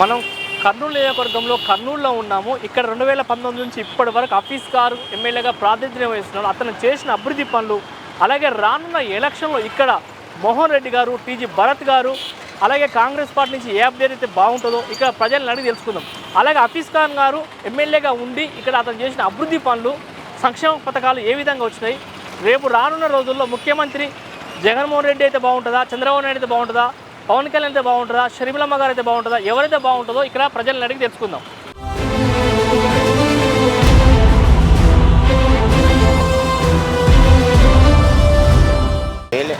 మనం కర్నూలు నియోజకవర్గంలో కర్నూలులో ఉన్నాము. ఇక్కడ రెండు వేల పంతొమ్మిది నుంచి ఇప్పటి వరకు హఫీజ్ గారు ఎమ్మెల్యేగా ప్రాతినిధ్యం వహిస్తున్నారు. అతను చేసిన అభివృద్ధి పనులు అలాగే రానున్న ఎలక్షన్లో ఇక్కడ మోహన్ రెడ్డి గారు టీజీ భరత్ గారు అలాగే కాంగ్రెస్ పార్టీ నుంచి ఏ అభ్యర్థి అయితే బాగుంటుందో ఇక్కడ ప్రజలను అడిగి తెలుసుకుందాం. అలాగే అఫీస్ ఖాన్ గారు ఎమ్మెల్యేగా ఉండి ఇక్కడ అతను చేసిన అభివృద్ధి పనులు సంక్షేమ పథకాలు ఏ విధంగా వచ్చినాయి? రేపు రానున్న రోజుల్లో ముఖ్యమంత్రి జగన్మోహన్ రెడ్డి అయితే బాగుంటుందా? చంద్రబాబు నాయుడు అయితే బాగుంటుందా? పవన్ కళ్యాణ్ అయితే బాగుంటుందా? షర్మిలమ్మ గారు అయితే బాగుంటుందా? ఎవరైతే బాగుంటుందో ఇక్కడ ప్రజలను అడిగి తెలుసుకుందాం. మేలే?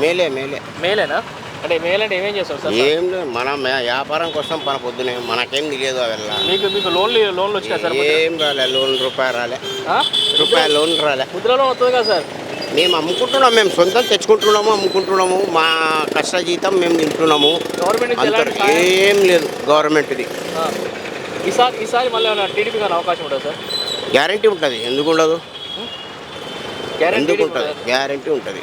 మేలే మేలే. మేలేనా? అంటే మేల్ అంటే ఏమేం చేస్తారు సార్? ఏం లేదు మన వ్యాపారం కోసం మన పొద్దునే మనకేం తెలియదు అవెల్లా మీకు మీకు లోన్లు లోన్లు వచ్చినాయి సార్? ఏం రాలే లోన్ రూపాయి రాలే? రూపాయి లోన్ రాలే. ముద్ర లోన్ వస్తుంది కదా సార్. మేము అమ్ముకుంటున్నాం మేము సొంతం తెచ్చుకుంటున్నాము అమ్ముకుంటున్నాము మా కష్ట జీతం మేము తింటున్నాము గవర్నమెంట్? ఏం లేదు గవర్నమెంట్ది. ఈసారి ఈసారి మళ్ళీ టీడీపీ కానీ అవకాశం ఉంటుంది సార్? గ్యారంటీ ఉంటుంది. ఎందుకు ఉండదు? గ్యారెంటీ ఎందుకు ఉంటుంది? గ్యారంటీ ఉంటుంది.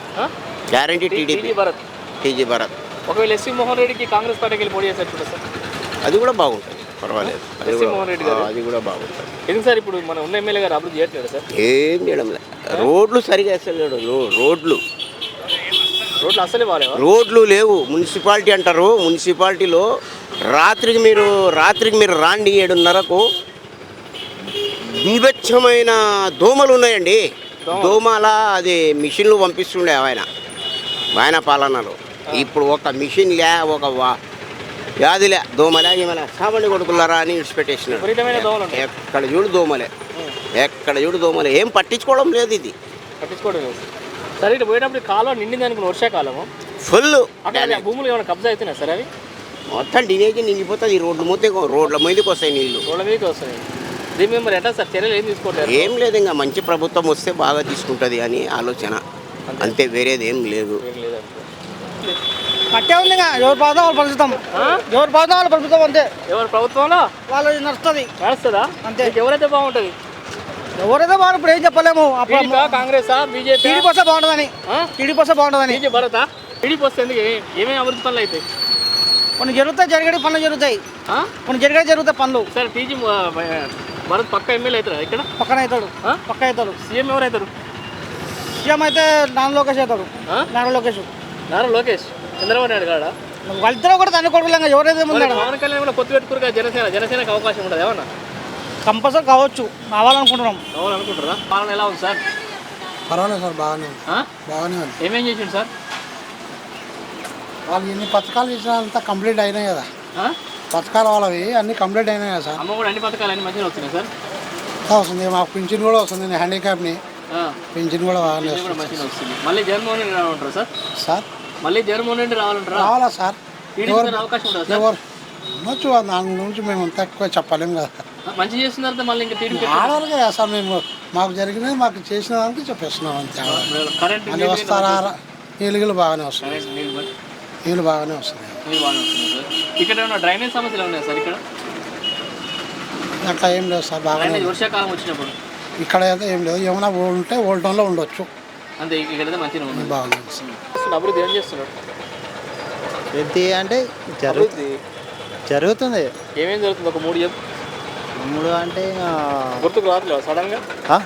Guarantee TDP TD Bharat TG Bharat ఒకవేళ ఎస్సీ మోహన్ రెడ్డికి కాంగ్రెస్ పార్టీకి వెళ్ళి పోటీ చేసేట్టు సార్? అది కూడా బాగుంటుంది. పర్వాలేదు. అది కూడా. అది కూడా బాగుంటుంది. ఎందుకు సార్ ఇప్పుడు మన ఉన్న ఎమ్మెల్యే గారు అభివృద్ధి చేయట్లేదు సార్? ఏం చేయడం లేదు రోడ్లు సరిగా వేస్తలేడు రోడ్లు. రోడ్లు అసలే బాగాలేవా రోడ్లు లేవు. మున్సిపాలిటీ అంటారు. మున్సిపాలిటీలో రాత్రికి మీరు రాత్రికి మీరు రాండి ఏడున్నరకు బీభత్సమైన దోమలు ఉన్నాయండి. దోమల? అది మిషన్లు పంపిస్తుండే ఆయన. ఆయన పాలనలో. ఇప్పుడు ఒక మిషన్ లే ఒక వా- వ్యాధిలే దోమలే ఈమెలే సామాన్య కొడుకులారా అని ఉంటాయి. ఎక్కడ చూడు దోమలే. ఎక్కడ చూడు దోమలే. ఏం పట్టించుకోవడం లేదు ఇది. పట్టించుకోవడం లేదు. సరే ఇటు పోయేటప్పుడు ఈ కాలువ నిండింది అనుకున్న వర్షాకాలము. ఫుల్. భూములు ఏమైనా కబ్జా అవుతున్నాయి సార్ అవి? మొత్తం డ్రైనేజ్ నిండిపోతుంది. ఈ రోడ్లు మొత్తం రోడ్ల మీదకి వస్తాయి నీళ్ళు. రోడ్ల మీదకి వస్తున్నాయి దీని మీద మరి ఎట్లా సార్? చర్యలు ఏం తీసుకోవట్లేదు? ఏం లేదు ఇంకా మంచి ప్రభుత్వం వస్తే బాగా తీసుకుంటుంది అని ఆలోచన. అంతే. వేరేది ఏం లేదు. కట్టే ఉంది ఎవరు బాధ వాళ్ళు ప్రస్తుతం ఎవరు బాధ వాళ్ళు ప్రస్తుతం అంతే. ఎవరు ప్రభుత్వంలో? వాళ్ళది నడుస్తుంది. నడుస్తుందా? అంతే. ఎవరైతే బాగుంటుంది? ఎవరైతే బాగా ఇప్పుడు ఏం చెప్పలేము. కాంగ్రెసా బీజేపీ? టీడీపీ వస్తే బాగుంటుందని. టీడీపీ వస్తే బాగుంటుందని. భరత టీడీపీ వస్తే ఎందుకు? ఏమేమి అభివృద్ధి పనులు అవుతాయి కొన్ని జరుగుతాయి జరిగేటి పనులు జరుగుతాయి? కొన్ని జరిగేటి జరుగుతాయి పనులు. సరే టీజీ భరత్ పక్క ఎమ్మెల్యే అవుతారా ఇక్కడ? పక్కన అవుతాడు? పక్క అవుతాడు. సీఎం ఎవరు అవుతారు? సీఎం అయితే నాన్న లోకేష్ అవుతాడు? నాన్న లోకేష్. నారా లోకేష్ చంద్రబాబు నాయుడు కాడా వాళ్ళిద్దరూ కూడా తన్ని కొడుకులేక ఎవరైతే ముందాడు పవన్ కళ్యాణ్ కూడా పొత్తు పెట్టుకురు కదా జనసేన జనసేనకు అవకాశం ఉండదు ఏమన్నా? కంపల్సరీ కావచ్చు కావాలనుకుంటున్నాం. ఎవరు అనుకుంటారా పాలన ఎలా ఉంది సార్? పర్వాలేదు సార్ బాగానే ఉంది? బాగానే ఉంది. ఏమేం చేసిండు సార్? వాళ్ళు ఎన్ని పథకాలు ఇచ్చినా అంతా కంప్లీట్ అయినాయి కదా? పథకాలు వాళ్ళవి అన్ని కంప్లీట్ అయినాయి కదా సార్. అమ్మ కూడా అన్ని పథకాలు అన్ని మంచిగా వస్తున్నాయి సార్? వస్తుంది మాకు పింఛన్ కూడా వస్తుంది నేను హ్యాండిక్యాప్ని పింఛన్ కూడా బాగానే వస్తుంది. మంచిగా వస్తుంది. మళ్ళీ జగన్మోహన్ రెడ్డి సార్? సార్? మళ్ళీ జగన్మోహన్ రెడ్డి రావాలంటారా? రావాలా సార్. ఎవరు? గారు అవకాశం ఉండదు సార్? ఎవరు? ఉండొచ్చు దాని గురించి మేము అంత ఎక్కువ చెప్పలేం కదా. మంచి చేసిన తర్వాత మళ్ళీ ఇంకా టీడీపీ ఆడాలిగా కదా సార్ మేము మాకు జరిగినది మాకు చేసిన దానికి చెప్పేస్తున్నాం అంతే. కరెంట్ మళ్ళీ వస్తారా? నీళ్ళు బాగానే నీళ్ళు వస్తున్నాయి. నీళ్ళు బాగానే వస్తుంది సార్. ఇక్కడ ఏమైనా డ్రైనేజ్ సమస్యలు ఉన్నాయి సార్ ఇక్కడ? అట్లా ఏం లేదు సార్ బాగానే డ్రైనేజ్. వర్షాకాలం వచ్చినప్పుడు. ఇక్కడ అయితే ఏం లేదు. ఏమైనా ఉంటే ఓల్టోన్లో ఉండొచ్చు. అంతే ఇక్కడైతే మంచిగా ఉంది. ఉంది సార్ అభివృద్ధి ఏం చేస్తున్నాడు వృద్ధి అంటే జరుగు అభివృద్ధి? జరుగుతుంది. ఏమేం జరుగుతుంది? ఒక మూడు చెప్పు. మూడు అంటే గుర్తుకు రావట్లేదు? సడన్గా ఆ?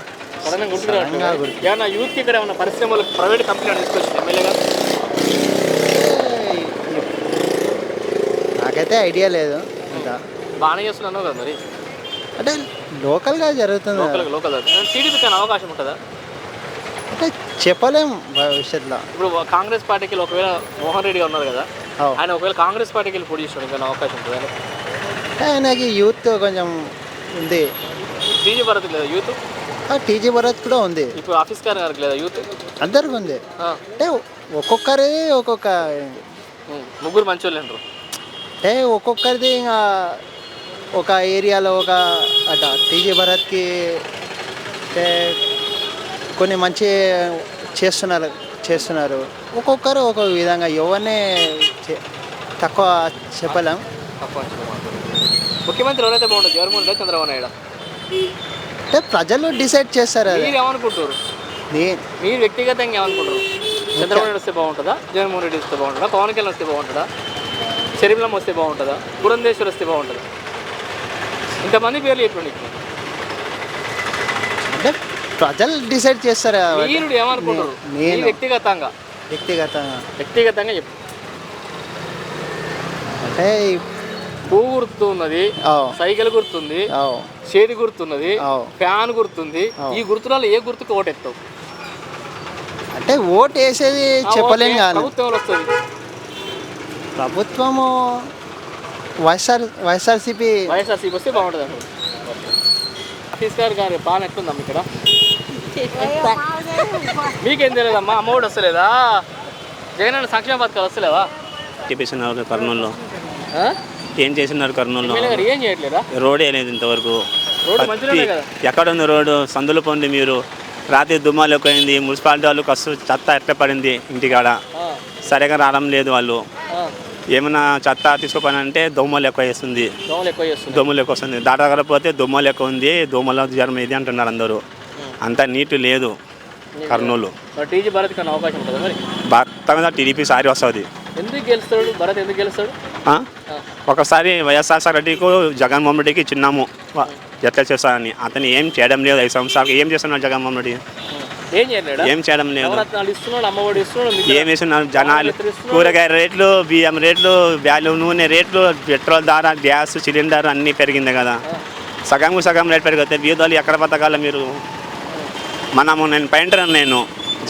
సడన్గా గుర్తుకు రావట్లేదు? గుర్తు- ఏమన్నా యూత్కి ఇక్కడ ఏమన్నా పరిశ్రమలు ప్రైవేట్ కంపెనీలు తీసుకొచ్చింది ఎమ్మెల్యే గారు? నాకైతే ఐడియా లేదు. ఇంకా బాగానే చేస్తున్నాను కదా మరి? అంటే లోకల్గా జరుగుతుంది. లోకల్ లోకల్ టీడీపీ కానీ అవకాశం ఉంటుందా? అంటే చెప్పలేము భవిష్యత్తులో. ఇప్పుడు కాంగ్రెస్ పార్టీకి ఒకవేళ మోహన్ రెడ్డి ఉన్నారు కదా. ఆయన ఒకవేళ కాంగ్రెస్ పార్టీకి వెళ్ళి పోటీ ఇంకా అవకాశం ఉంటుంది? ఆయనకి యూత్ కొంచెం ఉంది. టీజీ భరత్ లేదా యూత్? టీజీ భరత్ కూడా ఉంది. ఇప్పుడు ఆఫీస్ గారు గారికి లేదా యూత్? అందరికి ఉంది. అంటే ఒక్కొక్కరి ఒక్కొక్క ముగ్గురు మంచి వాళ్ళు అంటారు. అంటే ఒక్కొక్కరిది ఇంకా ఒక ఏరియాలో ఒక అట. టీజీ భరత్కి కొన్ని మంచి చేస్తున్నారు చేస్తున్నారు. ఒక్కొక్కరు ఒక్కొక్క విధంగా ఎవరిని తక్కువ చెప్పలేం. ముఖ్యమంత్రి ఎవరైతే బాగుంటుంది జగన్మోహన్ రెడ్డి చంద్రబాబు నాయుడు. అంటే ప్రజలు డిసైడ్ చేస్తారు అది. మీరు ఏమనుకుంటారు నే- మీరు వ్యక్తిగతంగా ఏమనుకుంటారు చంద్రబాబు నాయుడు వస్తే బాగుంటుందా? జగన్మోహన్ రెడ్డి వస్తే బాగుంటుందా? పవన్ కళ్యాణ్ వస్తే బాగుంటుందా? శరీరం వస్తే బాగుంటుందా? పురంధేశ్వర్ వస్తే బాగుంటుందా? ఇంతమంది పేర్లు చెప్పండి ప్రజలు డిసైడ్ చేస్తారు. మీరు ఏమనుకుంటారు? నేను. వ్యక్తిగతంగా. వ్యక్తిగతంగా. వ్యక్తిగతంగా చెప్పు. అంటే పువ్వు గుర్తున్నది సైకిల్ గుర్తుంది చేతి గుర్తున్నది. ఫ్యాన్ గుర్తుంది. ఈ గుర్తులలో ఏ గుర్తుకు ఓటెత్తావు? అంటే ఓటు వేసేది చెప్పలేం కానీ ప్రభుత్వంలో వస్తుంది? ప్రభుత్వము వైఎస్ఆర్ వైఎస్ఆర్సీపీ. వైఎస్ఆర్సీపీ వస్తే బాగుంటుంది అంటారు. ఆఫీస్ గారు గారి పాలన ఎట్లుందమ్మా ఇక్కడ? మీకేం తెలియదమ్మా? అమ్మఒడి వస్తలేదా? జగన్ అన్న సంక్షేమ పథకాలు వస్తలేవా? చేపిస్తున్నారు కర్నూలులో? ఏం చేసినారు కర్నూలులో? ఏం చేయట్లేదా? రోడ్ వేయలేదు ఇంతవరకు. ఎక్కడ ఉంది రోడ్డు? సందులు పొంది మీరు. రాత్రి దుమ్మాలు ఎక్కువైంది. మున్సిపాలిటీ వాళ్ళు కసు చెత్త ఎట్లా పడింది ఇంటికాడ? సరిగా రావడం లేదు వాళ్ళు. ఏమైనా చెత్త తీసుకోపోయినంటే దోమలు ఎక్కువ వేస్తుంది. దోమలు ఎక్కువ చేస్తున్నాయి దోమలు ఎక్కువ వస్తుంది. దాటకపోతే దోమలు ఎక్కువ ఉంది. దోమల జ్వరం ఇది అంటున్నారు అందరూ. అంతా నీటు లేదు కర్నూలు. టీజీ భరత్ కన్నా అవకాశం ఉంటుందా మరి? భర్త మీద టీడీపీ సారి వస్తుంది. ఎందుకు గెలుస్తాడు? భరత్ ఎందుకు గెలుస్తాడు? ఆ? ఒకసారి వైఎస్ఆర్ రెడ్డికి జగన్మోహన్ రెడ్డికి చిన్నాము. ఎట్లా చేస్తారని. అతను ఏం చేయడం లేదు ఐదు సంవత్సరాలు ఏం చేస్తున్నాడు జగన్మోహన్ రెడ్డి? ఏం చేయడం లేదు. ఏం వేస్తున్నారు జనాలు. కూరగాయ రేట్లు బియ్యం రేట్లు వ్యాల్యూ నూనె రేట్లు పెట్రోల్ ధర గ్యాస్ సిలిండర్ అన్నీ పెరిగింది కదా. సగం సగం రేట్ పెరిగితే బీదోళ్ళు ఎక్కడ బతకాలి మీరు? మనము నేను పెయింటర్ నేను.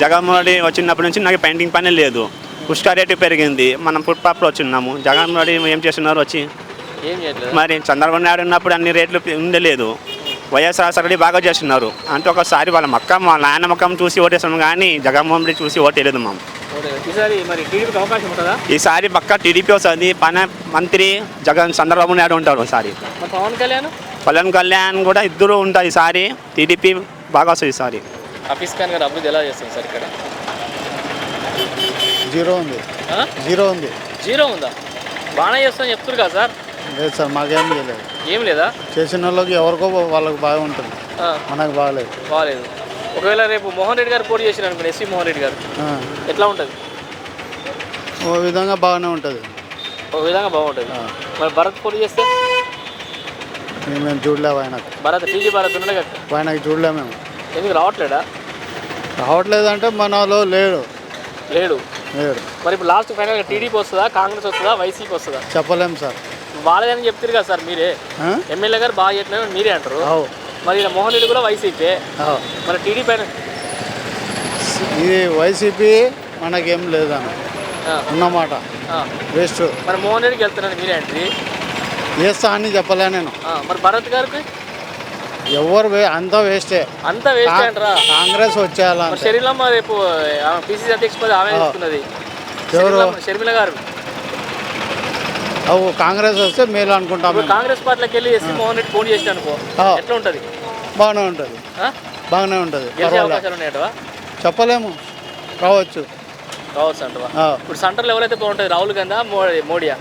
జగన్మోహన్ వచ్చినప్పటి నుంచి నాకు పెయింటింగ్ పని లేదు. పుష్క రేటు పెరిగింది. మనం ఫుట్పాత్లో వచ్చిన్నాము జగన్మోహన్ రెడ్డి ఏం చేస్తున్నారు వచ్చి? మరి చంద్రబాబు నాయుడు ఉన్నప్పుడు అన్ని రేట్లు ఉండలేదు. వైఎస్ఆర్ రెడ్డి బాగా చేస్తున్నారు. అంటే ఒకసారి వాళ్ళ మక్కం వాళ్ళ నాయన మక్కం చూసి ఓటేసాం కానీ జగన్మోహన్ రెడ్డి చూసి ఓటేయలేదు మేము ఈసారి పక్క టీడీపీ వస్తుంది. పన మంత్రి జగన్ చంద్రబాబు నాయుడు ఉంటారు పవన్ కళ్యాణ్? పవన్ కళ్యాణ్ కూడా ఇద్దరు ఉంటారు ఈసారి. టీడీపీ బాగా వస్తుంది ఈసారి. ఆఫీస్ ఖాన్ గారు అభివృద్ధి ఎలా చేస్తుంది సార్ ఇక్కడ? జీరో ఉంది? జీరో ఉంది. జీరో ఉందా? బాగానే చేస్తామని చెప్తున్నారు కదా సార్. లేదు సార్ మాకేం చేయలేదు. ఏం లేదా? చేసిన వాళ్ళకి ఎవరికో వాళ్ళకి బాగా ఉంటుంది. మనకు బాగలేదు. బాగాలేదు. ఒకవేళ రేపు మోహన్ రెడ్డి గారు పోటీ చేసిన అనుకోండి ఎస్వి మోహన్ రెడ్డి గారు ఎట్లా ఉంటుంది? ఓ విధంగా బాగానే ఉంటుంది. ఒక విధంగా బాగుంటుంది. మరి భరత్ పోటీ చేస్తే? మేము చూడలేము ఆయనకు. భరత్ టీజీ భరత్ ఉన్నాడు కదా ఆయనకు చూడలేము ఎందుకు రావట్లేడా రావట్లేదంటే మనలో లేడు. లేడు. లేడు. మరి ఇప్పుడు లాస్ట్ ఫైనల్గా టీడీపీ వస్తుందా కాంగ్రెస్ వస్తుందా వైసీపీ వస్తుందా? చెప్పలేము సార్. వాళ్ళదని చెప్తారు కదా సార్ మీరే? ఎమ్మెల్యే గారు బాగా చెప్పిన మీరే అంటారు. మరి మోహన్ రెడ్డి కూడా వైసీపీ. మరి టీడీపీ ఇది వైసీపీ మనకేం లేదన్న. ఉన్నమాట. వేస్ట్. మరి మోహన్ రెడ్డికి వెళ్తున్నాను మీరే అంటారు వేస్తా అని చెప్పలే నేను. మరి భరత్ గారికి? ఎవరు వే అంతా వేస్టే అంతా వేస్ట్ అంటారా? కాంగ్రెస్ మరి షర్మిలమ్మ రేపు పిసిసి అధ్యక్ష పది ఆమె. తీసుకున్నది. ఎవరు? షర్మిలమ్మ- షర్మిల గారు. అవు కాంగ్రెస్ వస్తే మేలు అనుకుంటాం ఇప్పుడు మేము. కాంగ్రెస్ పార్టీలోకి వెళ్ళి ఎస్సీ మోహన్ రెడ్డి పోటీ చేసిన అనుకో ఆ. ఎట్లా ఉంటుంది బాగానే ఉంటుంది. ఆ? బాగానే ఉంటుంది. గెలిచే పర్వాలేదు అవకాశాలు ఉన్నాయటవా? చెప్పలేము. రావచ్చు. కావచ్చు అంటవా? ఆ, ఇప్పుడు సెంటర్లో ఎవరైతే బాగుంటుంది రాహుల్ గాంధీ మోడీ మోడీయా?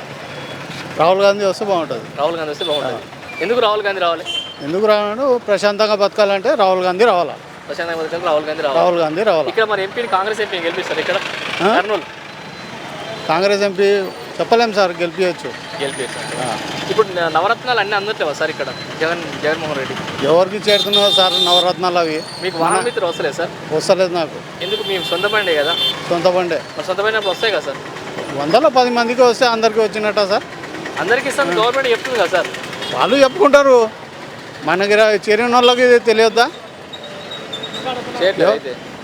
రాహుల్ గాంధీ వస్తే బాగుంటుంది. రాహుల్ గాంధీ వస్తే బాగుంటుంది. ఎందుకు రాహుల్ గాంధీ రావాలి? ఎందుకు రావాలంటే ప్రశాంతంగా బతకాలంటే రాహుల్ గాంధీ రావాలా? ప్రశాంత్ మోదీ రాహుల్ గాంధీ రావాలి. రాహుల్ గాంధీ రావాలా? ఇక్కడ మరి ఎంపీని కాంగ్రెస్ ఎంపీని గెలిపిస్తారు ఇక్కడ? కర్నూలు. కాంగ్రెస్ ఎంపీ చెప్పలేము సార్ గెలిపించచ్చు ఇప్పుడు నవరత్నాలు అన్నీ అందట్లేవా సార్ ఇక్కడ? జగన్ జగన్మోహన్ రెడ్డి. ఎవరికి చేరుతున్నావు సార్ నవరత్నాలు అవి? మీకు వాహన మిత్రులు వస్తలేదు సార్? వస్తలేదు నాకు. ఎందుకు? మేము సొంత బండే కదా. సొంత బండే. సొంత బండి వస్తాయి కదా సార్? వందలో పది మందికి వస్తే అందరికీ వచ్చినట్ట సార్? అందరికీ ఇస్తాం గవర్నమెంట్ చెప్తుంది కదా సార్. వాళ్ళు చెప్పుకుంటారు. మనకి చేరిన వాళ్ళకి ఇది తెలియద్దా?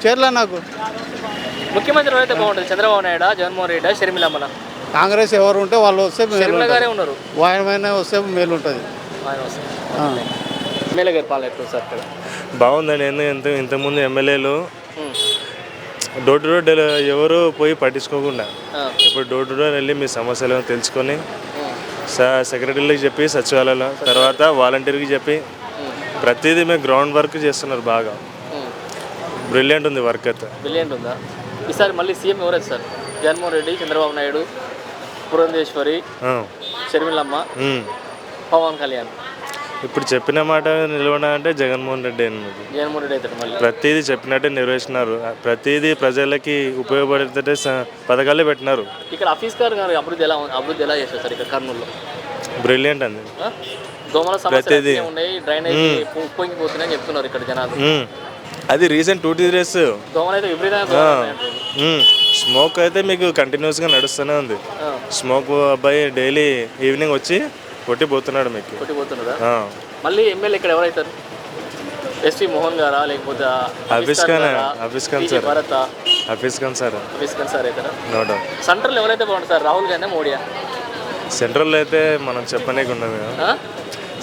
చేరలే నాకు? ముఖ్యమంత్రి అయితే బాగుంటుంది చంద్రబాబు నాయుడు జగన్మోహన్ రెడ్డి షర్మిలమ్మన కాంగ్రెస్ ఎవరు ఉంటే వాళ్ళు వస్తే మేలు షర్మిల గారే ఉంటుంది ఉన్నారు వాయమైన వస్తే మేలు ఉంటుంది. ఎమ్మెల్యే గారి పాలన సార్ బాగుందండి. ఎందుకు ఇంత ఇంతకుముందు ఎమ్మెల్యేలు. డోర్ టు డోర్ ఎవరు పోయి పట్టించుకోకుండా. ఇప్పుడు డోర్ టు డోర్ వెళ్ళి మీ సమస్యలు తెలుసుకొని సెక్రటరీలకు చెప్పి సచివాలయంలో తర్వాత వాలంటీర్కి చెప్పి ప్రతిదీ మేము గ్రౌండ్ వర్క్ చేస్తున్నారు బాగా. బ్రిలియంట్ ఉంది వర్క్ అయితే బ్రిలియంట్ ఉందా ఈసారి మళ్ళీ సీఎం ఎవరైతే సార్ జగన్మోహన్ రెడ్డి చంద్రబాబు నాయుడు పురంధేశ్వరి. షర్మిలమ్మ. పవన్ కళ్యాణ్ ఇప్పుడు చెప్పిన మాట నిలవడంటే జగన్మోహన్ రెడ్డి అన్నమాట జగన్మోహన్ రెడ్డి అవుతాడు మళ్ళీ. ప్రతిదీ చెప్పినట్టే నెరవేర్చినారు ప్రతిదీ ప్రజలకి ఉపయోగపడేటట్టే స- పథకాలే పెట్టినారు. ఇక్కడ ఆఫీస్ గారు గారు అభివృద్ధి ఎలా ఉంది అభివృద్ధి ఎలా సార్ ఇక్కడ కర్నూలులో? బ్రిలియంట్ అండి ఆ? దోమల సమస్యలు ప్రతిదీ. అన్నీ ఉన్నాయి డ్రైనేజ్ పొంగిపోతున్నాయని చెప్తున్నారు ఇక్కడ జనాలు. మ్మ్. అది రీసెంట్ టూ టీ డేస్. దోమలు అయితే విపరీతంగా దోమలు. స్మోక్ అయితే మీకు కంటిన్యూస్గా నడుస్తూనే ఉంది. ఆ. స్మోక్ అబ్బాయి డైలీ ఈవినింగ్ వచ్చి కొట్టిపోతున్నాడు మీకు. కొట్టిపోతున్నదా? ఆ. మళ్ళీ ఎమ్మెల్యే ఇక్కడ ఎవరైతారు? ఎస్వి మోహన్ గారా లేకపోతే Hafeez Khan Hafeez Khan sir. Bharat? Hafeez Khan sir. Hafeez Khan sir అవుతారా నో డౌట్. సెంట్రల్ ఎవరైతే బాగుంటుంది సార్? రాహుల్ గాంధీ మోడీయా? సెంట్రల్ అయితే మనం చెప్పనీకి ఉండదు?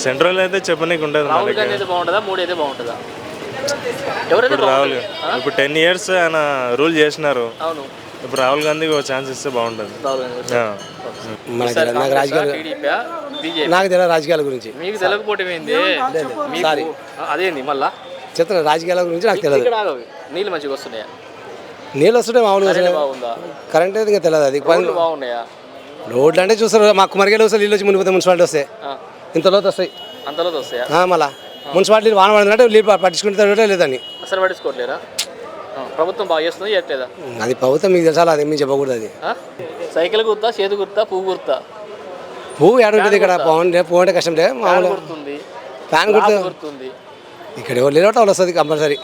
సెంట్రల్ అయితే చెప్పనీకి ఉండదు రాహుల్ గాంధీ అయితే బాగుంటుందా? మోడీ అయితే బాగుంటుందా? ఎవరైతే రాహుల్? ఇప్పుడు టెన్ ఇయర్స్ ఆయన రూల్ చేసినారు. అవును. ఇప్పుడు రాహుల్ గాంధీకి ఒక ఛాన్స్ ఇస్తే బాగుంటుంది. రాహుల్ గాంధీ ఆ. మనకి సార్ నాకు రాజకీయాలు టీడీపీ బీజేపీ? నాకు తెలియదు రాజకీయాల గురించి. మీకు తెలియకపోవటం ఏంది మీకు అదేంది మళ్ళా? చెప్తున్నా రాజకీయాల గురించి నాకు తెలియదు. ఇక్కడ ఆగవి. నీళ్ళు మంచిగా వస్తున్నాయా? నీళ్ళు వస్తుంటే మామూలుగా. బాగుందా? కరెంట్ అయితే ఇంకా తెలియదు అది రోడ్లు బాగున్నాయా? రోడ్లు అంటే చూస్తారు మా కుమరిగేలు వస్తే నీళ్ళు వచ్చి మునిగిపోతే మున్సిపాలిటీ వస్తాయి ఆ, ఇంత లోతు వస్తాయి. అంతలో వస్తాయా? ఆ, మళ్ళా. మున్సిపాలిటీ వాన పడుతుందంటే నీళ్ళు పట్టించుకుంటే లేదని అసలు పట్టించుకోవట్లేరా ప్రభుత్వం బాగా చేస్తుందా చేయట్లేదా? అది ప్రభుత్వం మీకు తెలుసా అది మీకు చెప్పకూడదు అది? సైకిల్ గుర్తా చేతి గుర్తా పువ్వు గుర్తా? పువ్వు ఉంటుంది ఇక్కడ పవన్ పువ్వు అంటే కష్టం మామూలు గుర్తుంది. ఫ్యాన్ గుర్తుంది. ఇక్కడ ఎవరు లేనట్టు వాళ్ళు వస్తుంది కంపల్సరీ.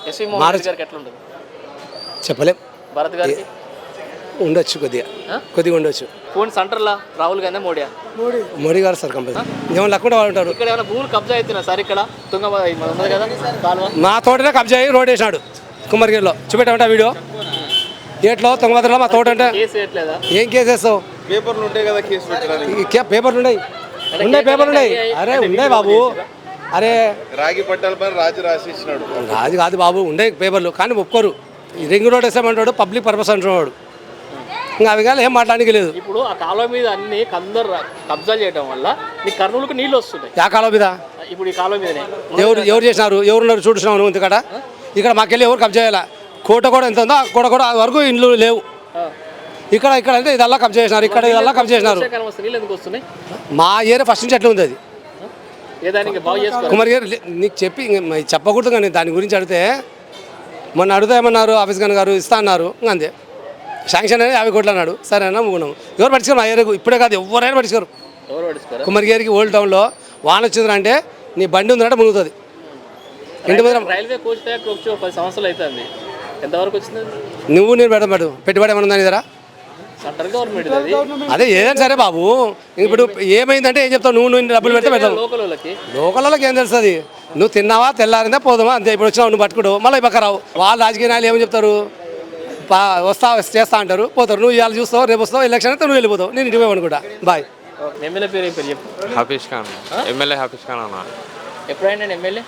చెప్పలేం. భరత్ గారికి? ఉండొచ్చు కొద్దిగా? కొద్దిగా ఉండొచ్చు. ఫోన్ సెంటర్లా? రాహుల్ గాంధీ మోడీయా? మోడీ. Garu sir compulsory. ఏమో లక్కుండా వాళ్ళు ఉంటారు ఇక్కడ ఏమైనా భూములు కబ్జా అవుతున్నా సార్ ఇక్కడ? ఉన్నది కదా? మా తోటనే కబ్జా అయ్యి రోడ్ వేసినాడు. కుమ్మరిగిరిలో చూపెట్టామంటే వీడియో? ఏట్లో తుంగభద్రలో మా తోట అంటే? ఏం కేసు వేస్తావు? పేపర్లు ఉంటాయి కదా కేసు పేపర్లు ఉన్నాయి? ఉన్నాయి పేపర్లు ఉన్నాయి? అరే ఉన్నాయి బాబు. అరే. రాగి పట్టాల పైన రాజు రాసి ఇచ్చినాడు రాజు కాదు బాబు ఉండే పేపర్లు. కానీ ఒప్పుకోరు. ఈ రింగ్ రోడ్ వేసామంటాడు పబ్లిక్ పర్పస్ అంటున్నాడు. ఇంకా అవి కానీ ఏం మాట్లాడానికి లేదు. ఇప్పుడు ఆ కాలువ మీద అన్ని కందరు కబ్జా చేయడం వల్ల మీ కర్నూలుకు నీళ్ళు వస్తున్నాయి. యా కాలం మీద? ఇప్పుడు ఈ కాలువ మీదనే. ఎవరు ఎవరు చేసినారు? ఎవరున్నారు? చూడుస్తున్నావు నువ్వు ఇంతకడ ఇక్కడ మాకెళ్ళి ఎవరు కబ్జా చేయాల? కోట కూడా ఎంత ఉందో ఆ కోట కూడా అది వరకు ఇండ్లు లేవు. ఇక్కడ ఇక్కడ అంటే ఇదల్లా కబ్జా చేసినారు. ఇక్కడ ఇదల్లా కబ్జా చేసినారు. వర్షాకాలం వస్తే నీళ్ళు ఎందుకు వస్తున్నాయి? మా ఏరియా ఫస్ట్ నుంచి ఎట్లా ఉంది అది ఏ దానికి బాగు చేసుకోవాలి? కుమార్ గారు లే- నీకు చెప్పి ఇంక మరి చెప్పకూడదు కానీ దాని గురించి అడిగితే మొన్న అడుగుతా ఏమన్నారు ఆఫీస్ గన్ గారు ఇస్తా అన్నారు ఇంక అంతే. శాంక్షన్ అనేది యాభై కోట్లు అన్నాడు. సరే అన్న మూకున్నాం. ఎవరు పట్టించుకోరు మా ఏరియాకు. ఇప్పుడే కాదు ఎవరైనా పట్టించుకోరు. ఎవరు పడుచుకోరా కుమార్ గారికి ఓల్డ్ టౌన్లో వాన వచ్చిందంటే నీ బండి ఉందంటే మునుగుతుంది. ఇంటి రైల్వే కోచ్ వచ్చి ఒక పది సంవత్సరాలు అవుతుంది. ఎంతవరకు వచ్చింది? నువ్వు నేను పెడతాం పెట్టు పెట్టుబడి ఏమైనా ఉందా దగ్గర? సెంట్రల్ గవర్నమెంట్ అది. అదే ఏదైనా సరే బాబు. ఇప్పుడు ఏమైందంటే ఏం చెప్తావు? నువ్వు నువ్వు డబ్బులు పెడితే పెడతావు. లోకల్ వాళ్ళకి. లోకల్లోకి ఏం తెలుస్తుంది? నువ్వు తిన్నావా తెల్లారిందా పోదామా అంతే ఇప్పుడు వచ్చినావు నువ్వు పట్టుకోడు. మళ్ళీ పక్క రావు. వాళ్ళ రాజకీయ నాయకులు ఏమని చెప్తారు? పా వస్తా చేస్తా అంటారు. పోతారు. నువ్వు ఇవాళ చూస్తావు రేపు వస్తావు ఎలక్షన్ అయితే నువ్వు వెళ్ళిపోతావు. నేను ఇంటికి అనుకుంటా. బాయ్ ఎమ్మెల్యే పేరు ఏం పేరు చెప్పు. హఫీజ్ ఖాన్. ఎమ్మెల్యే హఫీజ్ ఖాన్ అన్న. ఎప్పుడైనా MLA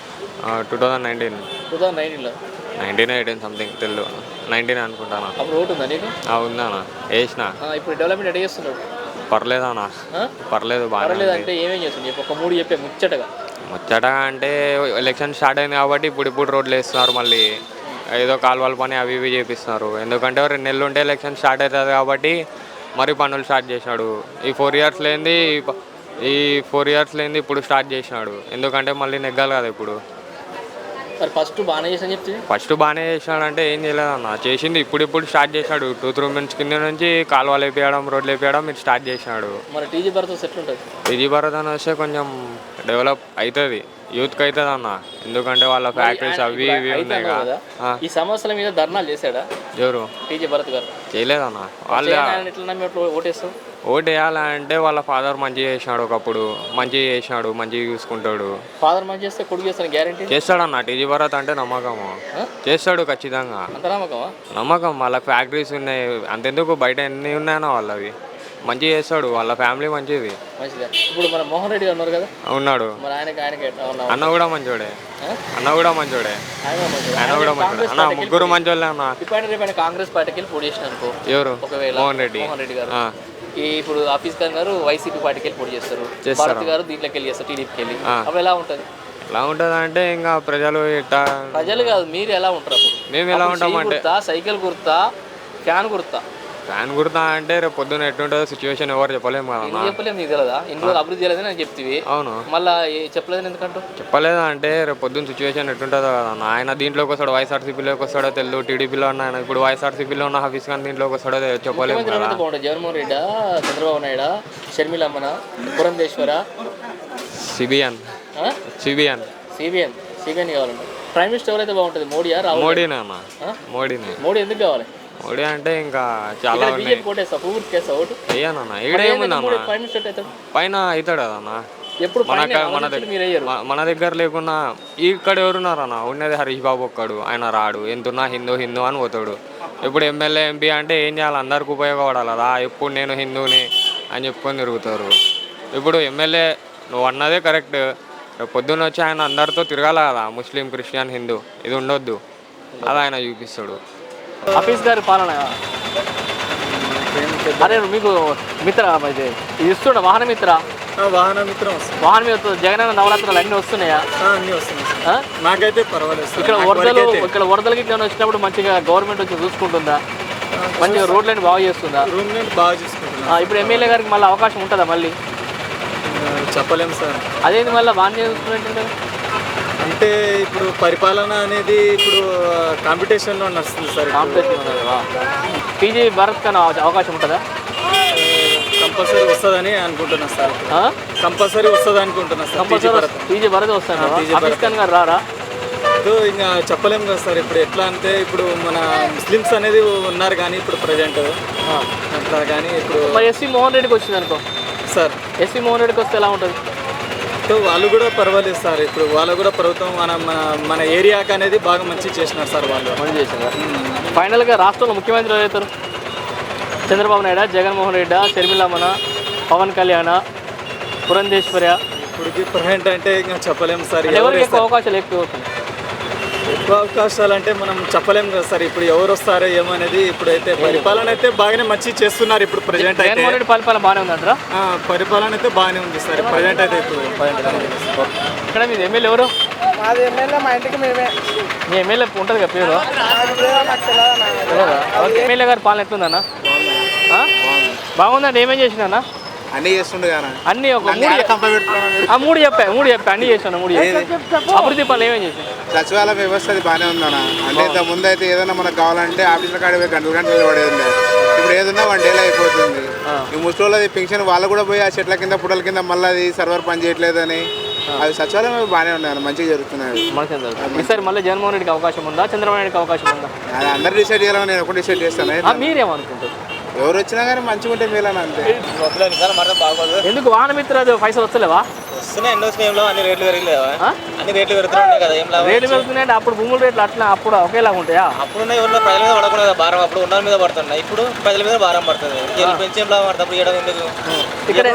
two thousand nineteen two thousand నైన్టీన్లో నైన్టీన్ ఎయిటీన్ సంథింగ్ తెలియదు నైన్టీన్ అనుకుంటాను అప్పుడు ఓటు ఉందా నీకు? ఉందన్న వేసిన. ఇప్పుడు డెవలప్మెంట్ ఎట్లా చేస్తున్నాడు పర్లేదన్న ఆ? పర్లేదు పర్లేదు ఉంది. అంటే ఏమేం చేస్తుంది ఒక మూడు చెప్పే ముచ్చటగా. ముచ్చటగా అంటే ఎలక్షన్ స్టార్ట్ అయింది కాబట్టి ఇప్పుడు ఇప్పుడు రోడ్లు వేస్తున్నారు మళ్ళీ. ఏదో కాలువల పని అవి ఇవి చేపిస్తున్నారు. ఎందుకంటే రెండు నెలలు ఉంటే ఎలక్షన్ స్టార్ట్ అవుతుంది కాబట్టి మరి పనులు స్టార్ట్ చేసినాడు. ఈ ఫోర్ ఇయర్స్ లేనిది ఈ ఫోర్ ఇయర్స్ లేనిది ఇప్పుడు స్టార్ట్ చేసినాడు. ఎందుకంటే మళ్ళీ నెగ్గాలి కదా ఇప్పుడు. మరి ఫస్ట్ బాగానే చేసని చెప్తే? ఫస్ట్ బాగానే చేసినాడు అంటే ఏం చేయలేదు అన్న చేసింది ఇప్పుడు ఇప్పుడు స్టార్ట్ చేసినాడు టూ త్రీ మంత్స్ కింద నుంచి కాలువలు వేపించడం రోడ్లు వేపించడం మీరు స్టార్ట్ చేసినాడు మరి టీజీ భరత్ ఎట్లుంటుంది? విజయ్ భారత్ అని వస్తే కొంచెం డెవలప్ అవుతుంది యూత్కి అవుతుంది అన్న ఎందుకంటే వాళ్ళ ఫ్యాక్టరీస్ అవి ఇవి ఉన్నాయి కదా. ఈ సమస్యల మీద ధర్నాలు చేశాడా? ఎవరు? టీజీ భరత్ గారు. చేయలేదన్న. వాళ్ళ ఎట్లా నమ్మి ఓటు వేయాలంటే వాళ్ళ ఫాదర్ మంచిగా చేసినాడు ఒకప్పుడు. మంచిగా చేసినాడు మంచిగా చూసుకుంటాడు. ఫాదర్ మంచి చేస్తే కొడుకు చేస్తాను గ్యారంటీ చేస్తాడన్న టీజీ భారత్ అంటే నమ్మకము. చేస్తాడు ఖచ్చితంగా. అంత నమ్మకమా? నమ్మకం వాళ్ళ ఫ్యాక్టరీస్ ఉన్నాయి. అంతెందుకు? బయట ఎన్ని ఉన్నాయో వాళ్ళవి. మంచిగా చేస్తాడు వాళ్ళ ఫ్యామిలీ మంచిది. ఇప్పుడు మన మోహన్ రెడ్డి గారు ఉన్నారు కదా? ఉన్నాడు. మరి ఆయనకి ఆయనకి ఎట్లా ఉన్నావు అన్న కూడా మంచోడే? అన్న కూడా మంచోడే. ఆయన కూడా మంచిగా. ఆయన కూడా మంచోడే. కాంగ్రెస్ అన్న పార్టీకి ముగ్గురు మంచోళ్ళే అన్న. ఇప్పుడు రేపు ఆయన కాంగ్రెస్ పార్టీకి వెళ్ళి పోటీ చేసిన అనుకో. ఎవరు? ఒకవేళ మోహన్ రెడ్డి. మోహన్ రెడ్డి గారు. ఆ. ఈ ఇప్పుడు ఆఫీస్ గారు వైసీపీ పార్టీకి వెళ్ళి పోటీ చేస్తారు. చేస్తారు. భారత్ గారు దీంట్లోకి వెళ్ళి చేస్తారు టీడీపీకి వెళ్ళి. ఆ. అప్పుడు ఎలా ఉంటుంది? ఎలా ఉంటుంది అంటే ఇంకా ప్రజలు ఇట్టా ప్రజలు కాదు మీరు ఎలా ఉంటారు అప్పుడు? మేము ఎలా అప్పుడు ఉంటాం గుర్తా సైకిల్ గుర్తా ఫ్యాన్ గుర్తా ఫ్యాన్ గుర్తా అంటే రేపు పొద్దున్న ఎట్లుంటుందో సిచ్యువేషన్ ఎవరు చెప్పలేము కదా ఎందుకు చెప్పలేము నీకు తెలియదా ఇన్ని రోజులు అభివృద్ధి చేయలేదని నేను చెప్తివి. అవును. మళ్ళీ చెప్పలేదని ఎందుకంటూ చెప్పలేదు అంటే రేపు పొద్దున్న సిచ్యువేషన్ ఎట్లుంటుందో కదా అన్న. ఆయన దీంట్లోకి వస్తాడు వైఎస్ఆర్సీపీలోకి వస్తాడో తెలియదు టీడీపీలో ఉన్న ఆయన ఇప్పుడు వైఎస్ఆర్సీపీలో ఉన్న హఫీస్ ఖాన్ దీంట్లోకి వస్తాడో తె- చెప్పలేము ముఖ్యమంత్రి కదా. ఎవరైతే బాగుంటుంది జగన్మోహన్ రెడ్డా చంద్రబాబు నాయుడా షర్మిలమ్మన పురంధేశ్వర? సిబిఎన్. సిబిఎన్. సిబిఎన్. సిబిఎన్ కావాలండి ప్రైమ్ మినిస్టర్ ఎవరైతే బాగుంటుంది? మోడీయా? రాహుల్ మోడీనే అన్న? మోడీనే. మోడీ ఎందుకు కావాలి? మోడీ అంటే ఇంకా చాలా ఉన్నాయి. పైన అవుతాడు కదన్న ఎప్పుడు మన దగ్గర లేకున్నా ఇక్కడ ఎవరున్నారన్న ఉన్నది హరీష్ బాబు ఒక్కడు ఆయన రాడు. ఎంతున్నా హిందూ హిందూ అని పోతాడు. ఇప్పుడు ఎమ్మెల్యే ఎంపీ అంటే ఏం చేయాలి? అందరికి ఉపయోగపడాలి కదా? ఎప్పుడు నేను హిందూని అని చెప్పుకొని తిరుగుతారు. ఇప్పుడు ఎమ్మెల్యే నువ్వు అన్నదే కరెక్ట్. పొద్దున్న వచ్చి ఆయన అందరితో తిరగాలి కదా? Muslim Christian Hindu. ఇది ఉండొద్దు. అది ఆయన చూపిస్తాడు. ఆఫీస్ గారి పాలన. అరే మీకు మిత్ర ఇది? ఇది ఇస్తుండ వాహన మిత్ర? వాహన మిత్రం వస్తుంది. వాహన మిత్ర జగనన్న నవరాత్రులు అన్నీ వస్తున్నాయా? అన్నీ వస్తున్నాయి? నాకైతే పర్వాలేదు ఇక్కడ వరదలు ఇక్కడ వరదలకి ఇట్లా వచ్చినప్పుడు మంచిగా గవర్నమెంట్ వచ్చి చూసుకుంటుందా? మంచిగా రోడ్లన్నీ బాగు చేస్తుందా? నుండి బాగా ఇప్పుడు ఎమ్మెల్యే గారికి మళ్ళీ అవకాశం ఉంటుందా మళ్ళీ? చెప్పలేము సార్. అదేంటి మళ్ళీ బాగానే చూసుకున్నట్టు అంటే ఇప్పుడు పరిపాలన అనేది ఇప్పుడు కాంపిటీషన్లో నడుస్తుంది సార్ కాంపిటీషన్ పీజీ భరత్ కన్నా అవకాశం ఉంటుందా? కంపల్సరీ వస్తుందని అనుకుంటున్నా సార్. కంపల్సరీ వస్తుంది అనుకుంటున్నా సార్ కంపల్సరీ పీజీ భరత్ వస్తాను ఖాన్ గారు రారా? ఇంకా చెప్పలేము కదా సార్ ఇప్పుడు ఎట్లా అంటే ఇప్పుడు మన ముస్లిమ్స్ అనేది ఉన్నారు కానీ ఇప్పుడు ప్రజెంట్. అట్లా కానీ ఇప్పుడు ఎస్సీ మోహన్ రెడ్డికి వచ్చింది అనుకో సార్. ఎస్సీ మోహన్ రెడ్డికి వస్తే ఎలా ఉంటుంది? సో వాళ్ళు కూడా పర్వాలేదు సార్. ఇప్పుడు వాళ్ళు కూడా ప్రభుత్వం మన మన మన ఏరియాకి అనేది బాగా మంచి చేసినారు సార్ వాళ్ళు. మంచి చేసిందా ఫైనల్గా రాష్ట్రంలో ముఖ్యమంత్రి ఎవరు అవుతారు? చంద్రబాబు నాయుడు జగన్మోహన్ రెడ్డి షర్మిలమ్మన పవన్ కళ్యాణ్ పురంధేశ్వర్య ఇప్పటికి ప్రజెంట్ అంటే ఇంకా చెప్పలేము సార్. ఎవరికి? అవకాశాలు ఎక్కువ అవుతుంది ఎక్కువ అవకాశాలు అంటే మనం చెప్పలేము కదా సార్ ఇప్పుడు ఎవరు వస్తారో ఏమనేది ఇప్పుడైతే పరిపాలన అయితే బాగానే మంచి చేస్తున్నారు ఇప్పుడు ప్రజెంట్ అయితే. పరిపాలన బాగానే ఉందంటారా? ఆ, పరిపాలన అయితే బాగానే ఉంది సార్ ప్రజెంట్ అయితే ఇప్పుడు. ఇక్కడ మీది ఎమ్మెల్యే ఎవరు? మాది ఎమ్మెల్యే మా ఇంటికి మేమే. మీ ఎమ్మెల్యే ఉంటుంది కదా పేరు? ఎమ్మెల్యే గారి పాలన ఎట్లుందన్న? బాగుందండి ఏమేం చేసిందన్న? అన్నీ చేస్తుండే అన్ని ఒక మూడు ఆ మూడు చెప్పా మూడు చెప్పా అన్ని చేసాను మూడు అభివృద్ధి పనులు ఏమేం చేసాను సచివాలయ వ్యవస్థ అది బాగానే ఉందన్న. అంటే ఇంత ముందు అయితే ఏదైనా మనకు కావాలంటే ఆఫీసుల కాడ పోయి గంటలు గంటలు పడేది. ఇప్పుడు ఏదన్నా వన్ డేలో అయిపోతుంది. ఈ ముసలి పెన్షన్ వాళ్ళు కూడా పోయి ఆ చెట్ల కింద పుటల కింద మళ్ళీ అది సర్వర్ పని చేయట్లేదని. అది సచివాలయం అవి బాగానే ఉన్నాయి మంచిగా జరుగుతున్నాయి. ఈసారి మళ్ళీ జగన్మోహన్ రెడ్డికి అవకాశం ఉందా? చంద్రబాబు నాయుడుకి అవకాశం ఉందా? అది అందరు డిసైడ్ చేయాలని నేను ఒకటి డిసైడ్ చేస్తాను. ఆ, మీరేమనుకుంటారు ఎవరు వచ్చినా కానీ మంచిగా ఉంటే మేలని అంతే. ఎందుకు? వాహన మిత్ర పైసలు వస్తలేవా? వస్తున్నాయి ఎన్నో స్కీమ్లో అన్ని రేట్లు పెరగలేవా? అన్ని రేట్లు పెరుగుతున్నాయి కదా ఏం లాభం రేట్లు పెరుగుతున్నాయంటే అప్పుడు భూముల రేట్లు అట్లా అప్పుడు ఒకేలాగా ఉంటాయా? అప్పుడున్న ఎవరిలో ప్రజల మీద పడకుండా భారం అప్పుడు ఉన్న మీద పడుతున్నాయి. ఇప్పుడు ప్రజల మీద భారం పడుతుంది. పెంచి లాభం అప్పుడు ఎందుకు? ఇక్కడ.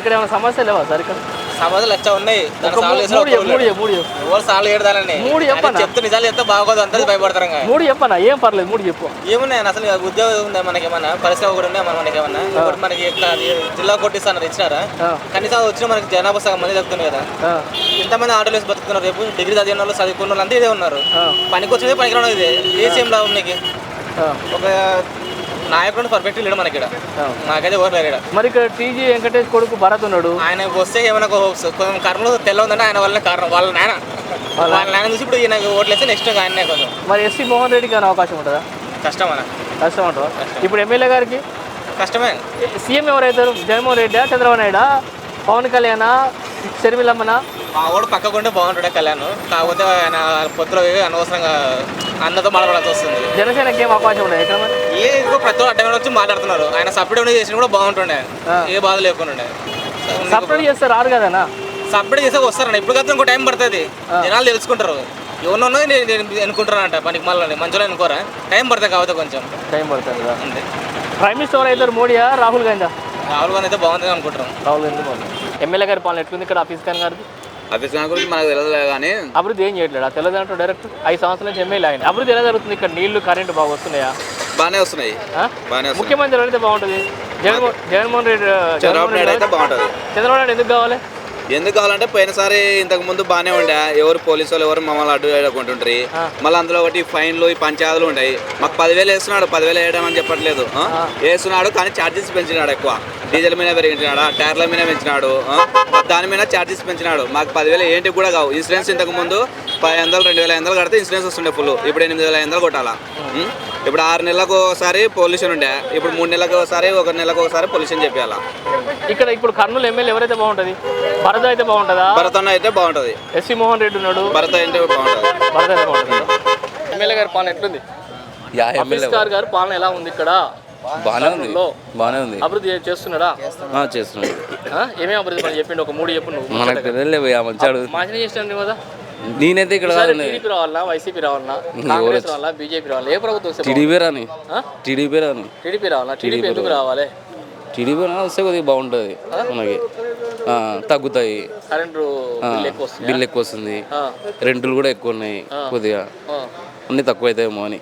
ఇక్కడ ఏమైనా సమస్య లేవా సార్ ఇక్కడ? సమాధానం లక్ష ఉన్నాయి? మూడు. ఎవరు చెప్పనా? చెప్తే నిజాలు చెప్తే బాగోదు అంతా భయపడతారు. మూడు చెప్పనా? ఏం పర్లేదు మూడు చెప్పు. ఏమున్నాయి? అసలు ఉద్యోగం ఉందా మనకేమన్నా పరిశ్రమ కూడా ఉన్నాయి మనకి ఏమన్నా? ఇప్పుడు మనకి జిల్లా కొట్టిస్తాను ఇచ్చినారా. కనీసం వచ్చిన మనకి జనాభా సగం మంది తగ్గుతుంది కదా. ఎంతమంది ఆటోలు వేసి బతుకుతున్నారు రేపు డిగ్రీ చదివిన వాళ్ళు చదువుకున్న వాళ్ళు అంతా ఇదే ఉన్నారు. పనికి వచ్చినది పనికి ఇదే ఏసీ ఏం లాభం నీకు? ఒక నాయకుడు పర్ఫెక్ట్ లేడు మనకి ఇక్కడ. నాకైతే ఎవరు లేరు ఈడ. మరి ఇక్కడ టీజీ వెంకటేష్ కొడుకు భరత్ ఉన్నాడు. ఆయన వస్తే ఏమైనా కొంచెం కర్మలో తెల్ల ఉందంటే ఆయన వల్ల కారణం వాళ్ళ నాయన. వాళ్ళ నాయన చూసి ఇప్పుడు ఈయన ఓట్లేస్తే నెక్స్ట్ ఆయనే కొంచెం. మరి ఎస్సీ మోహన్ రెడ్డికి ఏమైనా అవకాశం ఉంటుందా? కష్టం అన్న. కష్టం అంటావా ఇప్పుడు ఎమ్మెల్యే గారికి? కష్టమే. సీఎం ఎవరైతారు? జగన్మోహన్ రెడ్డా చంద్రబాబు నాయుడా పవన్ కళ్యాణ్ షర్మిలమ్మన మా వాడు పక్కకుంటే బాగుంటుండే కళ్యాణ్. కాకపోతే ఆయన పొత్తులో అనవసరంగా అన్నతో మాట్లాడాల్సి వస్తుంది. జనసేనకి ఏం అవకాశం ఉండదు మరి? ఏ ఇదిగో ప్రతి ఒక్కరు అడ్డంగా వచ్చి మాట్లాడుతున్నారు. ఆయన సపరేట్ ఉండి చేసిన కూడా బాగుంటుండే. ఏ బాధ లేకుండా సపరేట్ చేస్తే రారు కదనా సపరేట్ చేస్తే వస్తారండి ఇప్పుడు కదా ఇంకో టైం పడుతుంది. జనాలు తెలుసుకుంటారు. ఎవరినో నేను నేను అనుకుంటారంట పనికి మళ్ళీ మంచిగా అనుకోరా టైం పడుతుంది కాకపోతే కొంచెం. టైం పడుతుంది కదా? అంతే. ప్రైమ్ మినిస్టర్ ఎవరైతారు మోడీయా? రాహుల్ గాంధీ రాహుల్ గాంధీ అయితే బాగుంటుంది అనుకుంటారు రాహుల్ గాంధీ బాగుంది. ఎమ్మెల్యే గారి పాలన ఎట్లుంది ఇక్కడ? ఆఫీస్ ఖాన్ గారిది? ఆఫీస్ గురించి మనకు తెలియదు కానీ అభివృద్ధి ఏం చేయట్లేడు. ఆ తెల్లదంటూ డైరెక్ట్ ఐదు సంవత్సరాల నుంచి ఎమ్మెల్యే ఆయన. అభివృద్ధి ఎలా జరుగుతుంది? ఇక్కడ నీళ్ళు కరెంటు బాగా వస్తున్నాయా? బాగానే వస్తున్నాయి? బాగానే ముఖ్యమంత్రి ఎవరైతే బాగుంటుంది? జగన్మోహన్ జగన్మోహన్ రెడ్డి బాగుంటుంది. చంద్రబాబు నాయుడు ఎందుకు కావాలి? ఎందుకు కావాలంటే పోయినసారి ఇంతకు ముందు బాగానే ఉండే. ఎవరు పోలీసు వాళ్ళు ఎవరు మమ్మల్ని అడ్డు వేయకుంటుంటారు మళ్ళీ అందులో ఒకటి ఫైన్లు ఈ పంచాయతీలు ఉంటాయి. మాకు పదివేలు వేస్తున్నాడు పదివేలు వేయడం అని చెప్పట్లేదు? వేస్తున్నాడు కానీ ఛార్జెస్ పెంచినాడు ఎక్కువ. డీజిల్ మీద పెరిగించినాడు టైర్ల మీద పెంచినాడు? దాని మీద ఛార్జెస్ పెంచినాడు. మాకు పదివేలు ఏంటి కూడా కావు. ఇన్సూరెన్స్ ఇంతకు ముందు పది వందలు రెండు వేల ఐదు వందలు కడితే ఇన్సూరెన్స్ వస్తుండే ఫుల్. ఇప్పుడు ఎనిమిది వేల వందలు కొట్టాలా? ఇప్పుడు ఆరు నెలలకు ఒకసారి పొల్యూషన్ ఉండే. ఇప్పుడు మూడు నెలలకు ఒకసారి ఒక నెలకు ఒకసారి పొల్యూషన్ చెప్పాలా ఇక్కడ ఇప్పుడు కర్నూలు ఎమ్మెల్యే ఎవరైతే బాగుంటుంది? భరత్ అయితే బాగుంటుందా? భరతన్న అయితే బాగుంటుంది. ఎస్వి మోహన్ రెడ్డి ఉన్నాడు. భరత అయితే బాగుంటుంది. భరత్ అయితే బాగుంటుంది ఎమ్మెల్యే గారి పాలన ఎట్లుంది? యా హఫీజ్ గారు గారి పాలన ఎలా ఉంది ఇక్కడ? బాగానే ఉంది. కర్నూలులో బాగానే ఉంది. అభివృద్ధి చేస్తున్నాడా? ఆ, చేస్తున్నాడు. ఆ? ఏమేమి అభివృద్ధి పని చెప్పిండు? ఒక మూడు చెప్పు నువ్వు. మనకు తెలియలే భయ్యా మంచాడు మంచిగా చేసినాడు కదా? నేనైతే ఇక్కడ కాదు టీడీపీ రావాలన్నా వైసీపీ రావాలన్నా కాంగ్రెస్ రావాలా బీజేపీ రావాలా? ఏ ప్రభుత్వం వస్తే టీడీపీ రాని. ఆ? టీడీపీ రాని. టీడీపీ రావాలా? టీడీపీ ఎందుకు రావాలి? టీడీపీ రాని వస్తే కొద్దిగా బాగుంటుంది మనకి. తగ్గుతాయి. బిల్ ఎక్కువ వస్తుంది. రెంటులు కూడా ఎక్కువ ఉన్నాయి కొద్దిగా. అన్నీ తక్కువ అవుతాయేమో అని.